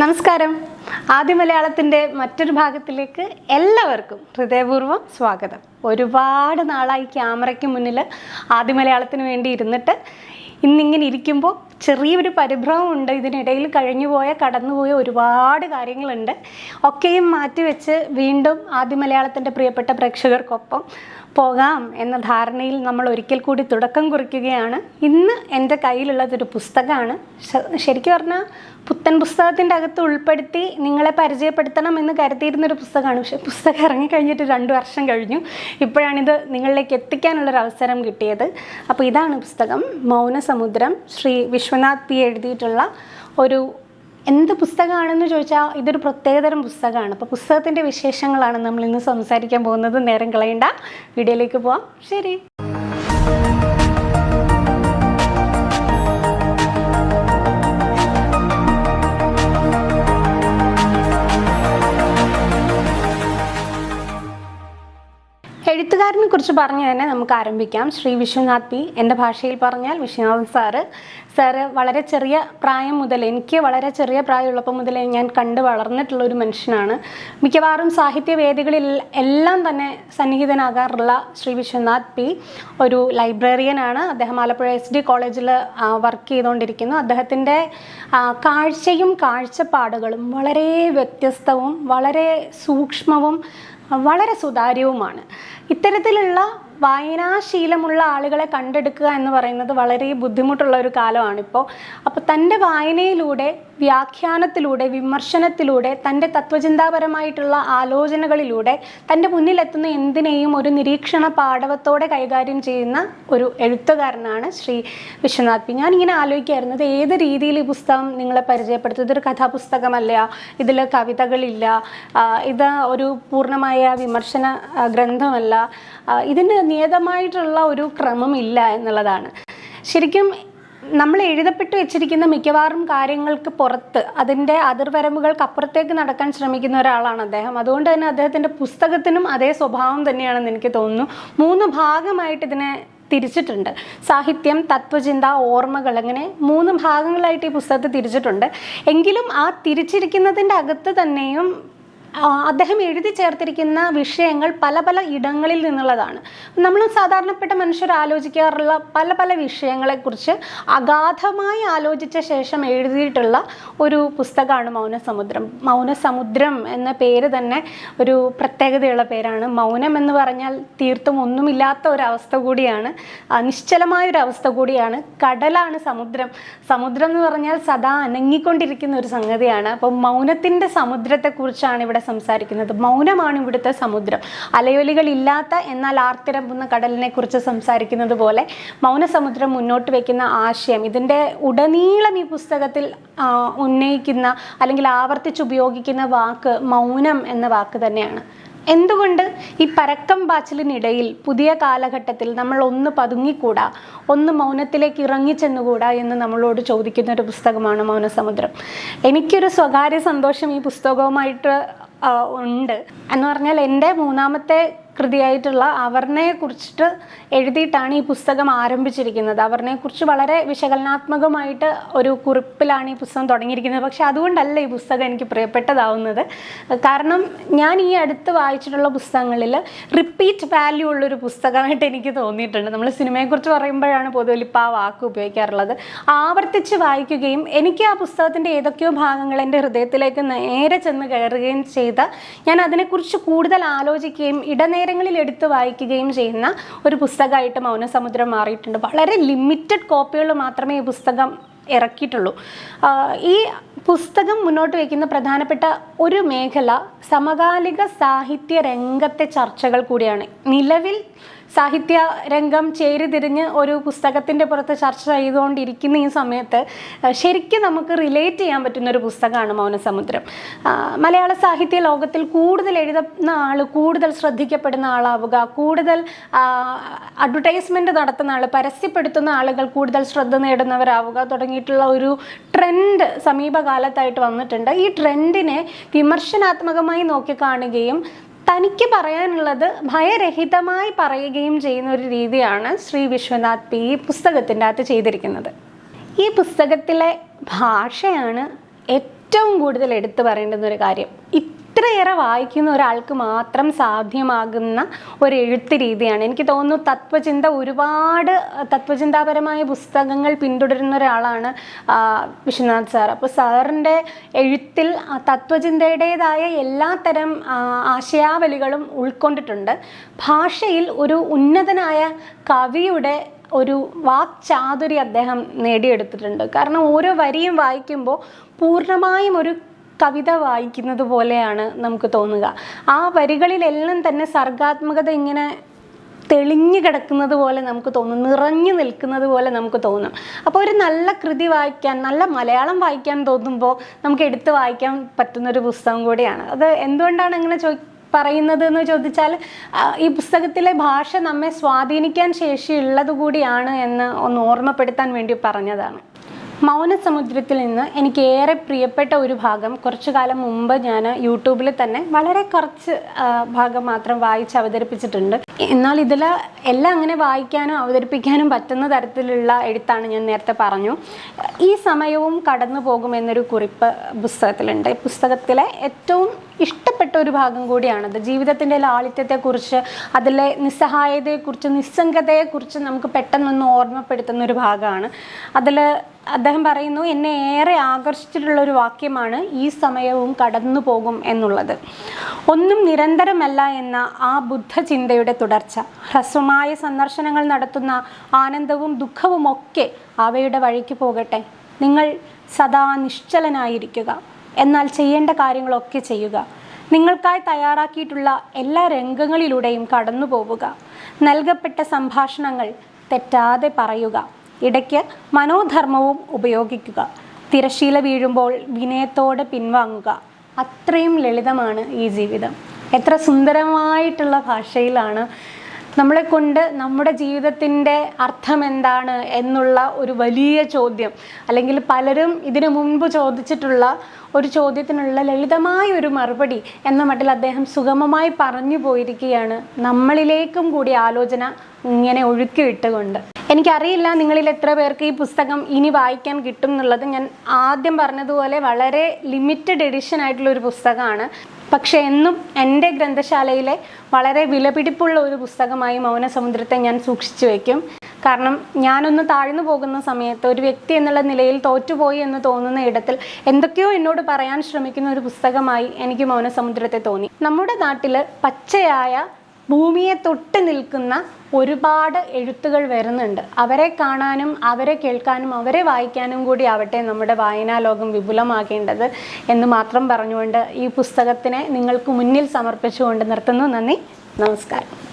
നമസ്കാരം. ആദ്യ മലയാളത്തിന്റെ മറ്റൊരു ഭാഗത്തിലേക്ക് എല്ലാവർക്കും ഹൃദയപൂർവം സ്വാഗതം. ഒരുപാട് നാളായി ക്യാമറയ്ക്ക് മുന്നിൽ ആദ്യ മലയാളത്തിന് വേണ്ടി ഇരുന്നിട്ട് ഇന്നിങ്ങനെ ഇരിക്കുമ്പോൾ ചെറിയൊരു പരിഭ്രമമുണ്ട്. ഇതിനിടയിൽ കഴിഞ്ഞുപോയ കടന്നുപോയ ഒരുപാട് കാര്യങ്ങളുണ്ട്. ഒക്കെയും മാറ്റിവെച്ച് വീണ്ടും ആദ്യ മലയാളത്തിന്റെ പ്രിയപ്പെട്ട പ്രേക്ഷകർക്കൊപ്പം പോകാം എന്ന ധാരണയിൽ നമ്മൾ ഒരിക്കൽ കൂടി തുടക്കം കുറിക്കുകയാണ്. ഇന്ന് എന്റെ കയ്യിലുള്ളതൊരു പുസ്തകമാണ്. ശരിക്കും പറഞ്ഞാൽ പുത്തൻ പുസ്തകത്തിന്റെ അകത്ത് ഉൾപ്പെടുത്തി നിങ്ങളെ പരിചയപ്പെടുത്തണം എന്ന് കരുതിയിരുന്നൊരു പുസ്തകമാണ്. പക്ഷേ പുസ്തകം ഇറങ്ങിക്കഴിഞ്ഞിട്ട് രണ്ട് വർഷം കഴിഞ്ഞു. ഇപ്പോഴാണിത് നിങ്ങളിലേക്ക് എത്തിക്കാനുള്ളൊരു അവസരം കിട്ടിയത്. അപ്പോൾ ഇതാണ് പുസ്തകം മൗനസമുദ്രം ശ്രീ വിശ്വനാഥ് പി എഴുതിയിട്ടുള്ള ഒരു എന്ത് പുസ്തകമാണെന്ന് ചോദിച്ചാൽ ഇതൊരു പ്രത്യേകതരം പുസ്തകമാണ്. അപ്പോൾ പുസ്തകത്തിന്റെ വിശേഷങ്ങളാണ് നമ്മൾ ഇന്ന് സംസാരിക്കാൻ പോകുന്നത്. നേരം കളയണ്ട. വീഡിയോയിലേക്ക് പോവാം. ശരി. എഴുത്തുകാരനെ കുറിച്ച് പറഞ്ഞു തന്നെ നമുക്ക് ആരംഭിക്കാം. ശ്രീ വിശ്വനാഥ് പി. എന്റെ ഭാഷയിൽ പറഞ്ഞാൽ വിശ്വനാഥൻ സാറ്. സാറ് വളരെ ചെറിയ പ്രായം മുതൽ എനിക്ക് വളരെ ചെറിയ പ്രായമുള്ളപ്പോൾ മുതലേ ഞാൻ കണ്ടു വളർന്നിട്ടുള്ള ഒരു മനുഷ്യനാണ്. മിക്കവാറും സാഹിത്യ വേദികളിൽ എല്ലാം തന്നെ സന്നിഹിതനാകാറുള്ള ശ്രീ വിശ്വനാഥ് പി ഒരു ലൈബ്രറിയനാണ്. അദ്ദേഹം ആലപ്പുഴ എസ് ഡി കോളേജിൽ വർക്ക് ചെയ്തുകൊണ്ടിരിക്കുന്നു. അദ്ദേഹത്തിന്റെ കാഴ്ചയും കാഴ്ചപ്പാടുകളും വളരെ വ്യത്യസ്തവും വളരെ സൂക്ഷ്മവും വളരെ സുതാര്യവുമാണ്. ഇത്തരത്തിലുള്ള വായനാശീലമുള്ള ആളുകളെ കണ്ടെടുക്കുക എന്ന് പറയുന്നത് വളരെ ബുദ്ധിമുട്ടുള്ള ഒരു കാലമാണിപ്പോൾ അപ്പോൾ തന്റെ വായനയിലൂടെ വ്യാഖ്യാനത്തിലൂടെ വിമർശനത്തിലൂടെ തന്റെ തത്വചിന്താപരമായിട്ടുള്ള ആലോചനകളിലൂടെ തന്റെ മുന്നിലെത്തുന്ന എന്തിനേയും ഒരു നിരീക്ഷണ പാഠവത്തോടെ കൈകാര്യം ചെയ്യുന്ന ഒരു എഴുത്തുകാരനാണ് ശ്രീ വിശ്വനാഥ് പി. ഞാനിങ്ങനെ ആലോചിക്കായിരുന്നു ഇത് ഏത് രീതിയിൽ ഈ പുസ്തകം നിങ്ങളെ പരിചയപ്പെടുത്തും? ഇതൊരു കഥാപുസ്തകമല്ല ഇതിൽ കവിതകളില്ല ഇത് ഒരു പൂർണമായ വിമർശന ഗ്രന്ഥമല്ല ഇതിന് നിയതമായിട്ടുള്ള ഒരു ക്രമമില്ല എന്നുള്ളതാണ്. ശരിക്കും നമ്മൾ എഴുതപ്പെട്ട് വെച്ചിരിക്കുന്ന മിക്കവാറും കാര്യങ്ങൾക്ക് പുറത്ത് അതിന്റെ അതിർവരമ്പുകൾക്ക് അപ്പുറത്തേക്ക് നടക്കാൻ ശ്രമിക്കുന്ന ഒരാളാണ് അദ്ദേഹം. അതുകൊണ്ട് തന്നെ അദ്ദേഹത്തിന്റെ പുസ്തകത്തിനും അതേ സ്വഭാവം തന്നെയാണെന്ന് എനിക്ക് തോന്നുന്നു. മൂന്ന് ഭാഗമായിട്ട് ഇതിനെ തിരിച്ചിട്ടുണ്ട്. സാഹിത്യം തത്വചിന്ത ഓർമ്മകൾ അങ്ങനെ മൂന്ന് ഭാഗങ്ങളായിട്ട് ഈ പുസ്തകത്തെ തിരിച്ചിട്ടുണ്ട്. എങ്കിലും ആ തിരിച്ചിരിക്കുന്നതിന്റെ അകത്ത് തന്നെയും അദ്ദേഹം എഴുതി ചേർത്തിരിക്കുന്ന വിഷയങ്ങൾ പല പല ഇടങ്ങളിൽ നിന്നുള്ളതാണ്. നമ്മൾ സാധാരണപ്പെട്ട മനുഷ്യർ ആലോചിക്കാറുള്ള പല പല വിഷയങ്ങളെക്കുറിച്ച് അഗാധമായി ആലോചിച്ച ശേഷം എഴുതിയിട്ടുള്ള ഒരു പുസ്തകമാണ് മൗനസമുദ്രം. മൗനസമുദ്രം എന്ന പേര് തന്നെ ഒരു പ്രത്യേകതയുള്ള പേരാണ്. മൗനം എന്ന് പറഞ്ഞാൽ തീർത്തും ഒന്നുമില്ലാത്ത ഒരവസ്ഥ കൂടിയാണ്. നിശ്ചലമായ ഒരു അവസ്ഥ കൂടിയാണ്. കടലാണ് സമുദ്രം. സമുദ്രം എന്ന് പറഞ്ഞാൽ സദാ അനങ്ങിക്കൊണ്ടിരിക്കുന്ന ഒരു സംഗതിയാണ്. അപ്പോൾ മൗനത്തിന്റെ സമുദ്രത്തെക്കുറിച്ചാണ് ഇവിടെ സംസാരിക്കുന്നത്. മൗനമാണ് ഇവിടുത്തെ സമുദ്രം. അലയൊലികളില്ലാത്ത എന്നാൽ ആർത്തിരമ്പുന്ന കടലിനെ കുറിച്ച് സംസാരിക്കുന്നത് പോലെ മൗനസമുദ്രം മുന്നോട്ട് വയ്ക്കുന്ന ആശയം ഇതിന്റെ ഉടനീളം ഈ പുസ്തകത്തിൽ ഉന്നയിക്കുന്ന അല്ലെങ്കിൽ ആവർത്തിച്ച് ഉപയോഗിക്കുന്ന വാക്ക് മൗനം എന്ന വാക്ക് തന്നെയാണ്. എന്തുകൊണ്ട് ഈ പരക്കം പാച്ചിലിനിടയിൽ പുതിയ കാലഘട്ടത്തിൽ നമ്മൾ ഒന്ന് പതുങ്ങിക്കൂടാ ഒന്ന് മൗനത്തിലേക്ക് ഇറങ്ങിച്ചെന്നുകൂടാ എന്ന് നമ്മളോട് ചോദിക്കുന്ന ഒരു പുസ്തകമാണ് മൗനസമുദ്രം. എനിക്കൊരു സ്വകാര്യ സന്തോഷം ഈ പുസ്തകവുമായിട്ട് ഉണ്ട്. എന്ന് പറഞ്ഞാൽ എന്റെ മൂന്നാമത്തെ കൃതിയായിട്ടുള്ള അവർണയെ കുറിച്ചിട്ട് എഴുതിയിട്ടാണ് ഈ പുസ്തകം ആരംഭിച്ചിരിക്കുന്നത്. അവർണയെ കുറിച്ച് വളരെ വിശകലനാത്മകമായിട്ട് ഒരു കുറിപ്പിലാണ് ഈ പുസ്തകം തുടങ്ങിയിരിക്കുന്നത്. പക്ഷെ അതുകൊണ്ടല്ല ഈ പുസ്തകം എനിക്ക് പ്രിയപ്പെട്ടതാവുന്നത്. കാരണം ഞാൻ ഈ അടുത്ത് വായിച്ചിട്ടുള്ള പുസ്തകങ്ങളിൽ റിപ്പീറ്റ് വാല്യൂ ഉള്ളൊരു പുസ്തകമായിട്ട് എനിക്ക് തോന്നിയിട്ടുണ്ട്. നമ്മൾ സിനിമയെക്കുറിച്ച് പറയുമ്പോഴാണ് പൊതുവെ ഇപ്പോൾ ആ വാക്ക് ഉപയോഗിക്കാറുള്ളത്. ആവർത്തിച്ച് വായിക്കുകയും എനിക്ക് ആ പുസ്തകത്തിന്റെ ഏതൊക്കെയോ ഭാഗങ്ങൾ എന്റെ ഹൃദയത്തിലേക്ക് നേരെ ചെന്ന് കയറുകയും ചെയ്ത ഞാൻ അതിനെക്കുറിച്ച് കൂടുതൽ ആലോചിക്കുകയും ഇടനേരങ്ങളിൽ എടുത്ത് വായിക്കുകയും ചെയ്യുന്ന ഒരു പുസ്തകമായിട്ട് മൗനസമുദ്രം മാറിയിട്ടുണ്ട്. വളരെ ലിമിറ്റഡ് കോപ്പികൾ മാത്രമേ ഈ പുസ്തകം ഇറക്കിയിട്ടുള്ളൂ. ഈ പുസ്തകം മുന്നോട്ട് വയ്ക്കുന്ന പ്രധാനപ്പെട്ട ഒരു മേഖല സമകാലിക സാഹിത്യ രംഗത്തെ ചർച്ചകൾ കൂടിയാണ്. നിലവിൽ സാഹിത്യ രംഗം ചേരിതിരിഞ്ഞ് ഒരു പുസ്തകത്തിന്റെ പുറത്ത് ചർച്ച ചെയ്തുകൊണ്ടിരിക്കുന്ന ഈ സമയത്ത് ശരിക്കും നമുക്ക് റിലേറ്റ് ചെയ്യാൻ പറ്റുന്ന ഒരു പുസ്തകമാണ് മൗനസമുദ്രം. മലയാള സാഹിത്യ ലോകത്തിൽ കൂടുതൽ എഴുതുന്ന ആൾ കൂടുതൽ ശ്രദ്ധിക്കപ്പെടുന്ന ആളാവുക കൂടുതൽ അഡ്വർടൈസ്മെന്റ് നടത്തുന്ന ആൾ പരസ്യപ്പെടുത്തുന്ന ആളുകൾ കൂടുതൽ ശ്രദ്ധ നേടുന്നവരാവുക തുടങ്ങിയിട്ടുള്ള ഒരു ട്രെൻഡ് സമീപകാലത്തായിട്ട് വന്നിട്ടുണ്ട്. ഈ ട്രെൻഡിനെ വിമർശനാത്മകമായി നോക്കിക്കാണുകയും പറയാനുള്ളത് ഭയരഹിതമായി പറയുകയും ചെയ്യുന്ന ഒരു രീതിയാണ് ശ്രീ വിശ്വനാഥ് പി ഈ പുസ്തകത്തിന്റെ അകത്ത് ചെയ്തിരിക്കുന്നത്. ഈ പുസ്തകത്തിലെ ഭാഷയാണ് ഏറ്റവും കൂടുതൽ എടുത്തു പറയേണ്ടുന്ന ഒരു കാര്യം. ഇത്രയേറെ വായിക്കുന്ന ഒരാൾക്ക് മാത്രം സാധ്യമാകുന്ന ഒരു എഴുത്ത് രീതിയാണ്. എനിക്ക് തോന്നുന്നു തത്വചിന്ത ഒരുപാട് തത്വചിന്താപരമായ പുസ്തകങ്ങൾ പിന്തുടരുന്ന ഒരാളാണ് വിശ്വനാഥ് സാർ. അപ്പോൾ സാറിന്റെ എഴുത്തിൽ തത്വചിന്തയുടേതായ എല്ലാ തരം ആശയാവലികളും ഉൾക്കൊണ്ടിട്ടുണ്ട്. ഭാഷയിൽ ഒരു ഉന്നതനായ കവിയുടെ ഒരു വാക്ചാതുരി അദ്ദേഹം നേടിയെടുത്തിട്ടുണ്ട്. കാരണം ഓരോ വരിയും വായിക്കുമ്പോൾ പൂർണമായും ഒരു കവിത വായിക്കുന്നത് പോലെയാണ് നമുക്ക് തോന്നുക. ആ വരികളിലെല്ലാം തന്നെ സർഗാത്മകത ഇങ്ങനെ തെളിഞ്ഞു കിടക്കുന്നത് പോലെ നമുക്ക് തോന്നും നിറഞ്ഞു നിൽക്കുന്നത് പോലെ നമുക്ക് തോന്നും. അപ്പോൾ ഒരു നല്ല കൃതി വായിക്കാൻ നല്ല മലയാളം വായിക്കാൻ തോന്നുമ്പോൾ നമുക്ക് എടുത്ത് വായിക്കാൻ പറ്റുന്നൊരു പുസ്തകം കൂടിയാണ്. അത് എന്തുകൊണ്ടാണ് അങ്ങനെ ചോ പറയുന്നത് എന്ന് ചോദിച്ചാൽ ഈ പുസ്തകത്തിലെ ഭാഷ നമ്മെ സ്വാധീനിക്കാൻ ശേഷിയുള്ളത് കൂടിയാണ് എന്ന് ഒന്ന് ഓർമ്മപ്പെടുത്താൻ വേണ്ടി പറഞ്ഞതാണ്. മൗനസമുദ്രത്തിൽ നിന്ന് എനിക്ക് ഏറെ പ്രിയപ്പെട്ട ഒരു ഭാഗം കുറച്ചു കാലം മുമ്പ് ഞാൻ യൂട്യൂബിൽ തന്നെ വളരെ കുറച്ച് ഭാഗം മാത്രം വായിച്ച് അവതരിപ്പിച്ചിട്ടുണ്ട്. എന്നാൽ ഇതിൽ എല്ലാം അങ്ങനെ വായിക്കാനും അവതരിപ്പിക്കാനും പറ്റുന്ന തരത്തിലുള്ള എഴുത്താണ് ഞാൻ നേരത്തെ പറഞ്ഞു. ഈ സമയവും കടന്നു പോകുമെന്നൊരു കുറിപ്പ് പുസ്തകത്തിലുണ്ട്. പുസ്തകത്തിലെ ഏറ്റവും ഇഷ്ടപ്പെട്ട ഒരു ഭാഗം കൂടിയാണത് ജീവിതത്തിന്റെ ലാളിത്യത്തെക്കുറിച്ച് അതിലെ നിസ്സഹായതയെക്കുറിച്ച് നിസ്സംഗതയെക്കുറിച്ച് നമുക്ക് പെട്ടെന്നൊന്ന് ഓർമ്മപ്പെടുത്തുന്ന ഒരു ഭാഗമാണ്. അതിൽ അദ്ദേഹം പറയുന്നു എന്നെ ഏറെ ആകർഷിച്ചിട്ടുള്ള ഒരു വാക്യമാണ് ഈ സമയവും കടന്നു പോകും എന്നുള്ളത്. ഒന്നും നിരന്തരമല്ല എന്ന ആ ബുദ്ധചിന്തയുടെ തുടർച്ച. ഹ്രസ്വമായ സന്ദർശനങ്ങൾ നടത്തുന്ന ആനന്ദവും ദുഃഖവും ഒക്കെ അവയുടെ വഴിക്ക് പോകട്ടെ. നിങ്ങൾ സദാ നിശ്ചലനായിരിക്കുക. എന്നാൽ ചെയ്യേണ്ട കാര്യങ്ങളൊക്കെ ചെയ്യുക. നിങ്ങൾക്കായി തയ്യാറാക്കിയിട്ടുള്ള എല്ലാ രംഗങ്ങളിലൂടെയും കടന്നു പോവുക നൽകപ്പെട്ട സംഭാഷണങ്ങൾ തെറ്റാതെ പറയുക. ഇടയ്ക്ക് മനോധർമ്മവും ഉപയോഗിക്കുക. തിരശീല വീഴുമ്പോൾ വിനയത്തോടെ പിൻവാങ്ങുക. അത്രയും ലളിതമാണ് ഈ ജീവിതം. എത്ര സുന്ദരമായിട്ടുള്ള ഭാഷയിലാണ് നമ്മളെ കൊണ്ട് നമ്മുടെ ജീവിതത്തിന്റെ അർത്ഥം എന്താണ് എന്നുള്ള ഒരു വലിയ ചോദ്യം. അല്ലെങ്കിൽ പലരും ഇതിനു മുൻപ് ചോദിച്ചിട്ടുള്ള ഒരു ചോദ്യത്തിനുള്ള ലളിതമായ ഒരു മറുപടി എന്ന മട്ടിൽ അദ്ദേഹം സുഗമമായി പറഞ്ഞു പോയിരിക്കുകയാണ്. നമ്മളിലേക്കും കൂടി ആലോചന ഇങ്ങനെ ഒഴുക്കി വിട്ടുകൊണ്ട്. എനിക്കറിയില്ല നിങ്ങളിൽ എത്ര പേർക്ക് ഈ പുസ്തകം ഇനി വായിക്കാൻ കിട്ടും എന്നുള്ളത്. ഞാൻ ആദ്യം പറഞ്ഞതുപോലെ വളരെ ലിമിറ്റഡ് എഡിഷൻ ആയിട്ടുള്ള ഒരു പുസ്തകമാണ്. പക്ഷേ എന്നും എന്റെ ഗ്രന്ഥശാലയിലെ വളരെ വിലപിടിപ്പുള്ള ഒരു പുസ്തകമായി മൗനസമുദ്രത്തെ ഞാൻ സൂക്ഷിച്ചു വയ്ക്കും കാരണം ഞാനൊന്ന് താഴ്ന്നു പോകുന്ന സമയത്ത് ഒരു വ്യക്തി എന്നുള്ള നിലയിൽ തോറ്റുപോയി എന്ന് തോന്നുന്ന ഇടത്തിൽ എന്തൊക്കെയോ എന്നോട് പറയാൻ ശ്രമിക്കുന്ന ഒരു പുസ്തകമായി എനിക്ക് മൗനസമുദ്രത്തെ തോന്നി. നമ്മുടെ നാട്ടിൽ പച്ചയായ ഭൂമിയെ തൊട്ട് നിൽക്കുന്ന ഒരുപാട് എഴുത്തുകൾ വരുന്നുണ്ട്. അവരെ കാണാനും അവരെ കേൾക്കാനും അവരെ വായിക്കാനും കൂടി ആവട്ടെ നമ്മുടെ വായനാലോകം വിപുലമാക്കേണ്ടത് എന്ന് മാത്രം പറഞ്ഞുകൊണ്ട് ഈ പുസ്തകത്തിനെ നിങ്ങൾക്ക് മുന്നിൽ സമർപ്പിച്ചുകൊണ്ട് നിർത്തുന്നു. നന്ദി. നമസ്കാരം.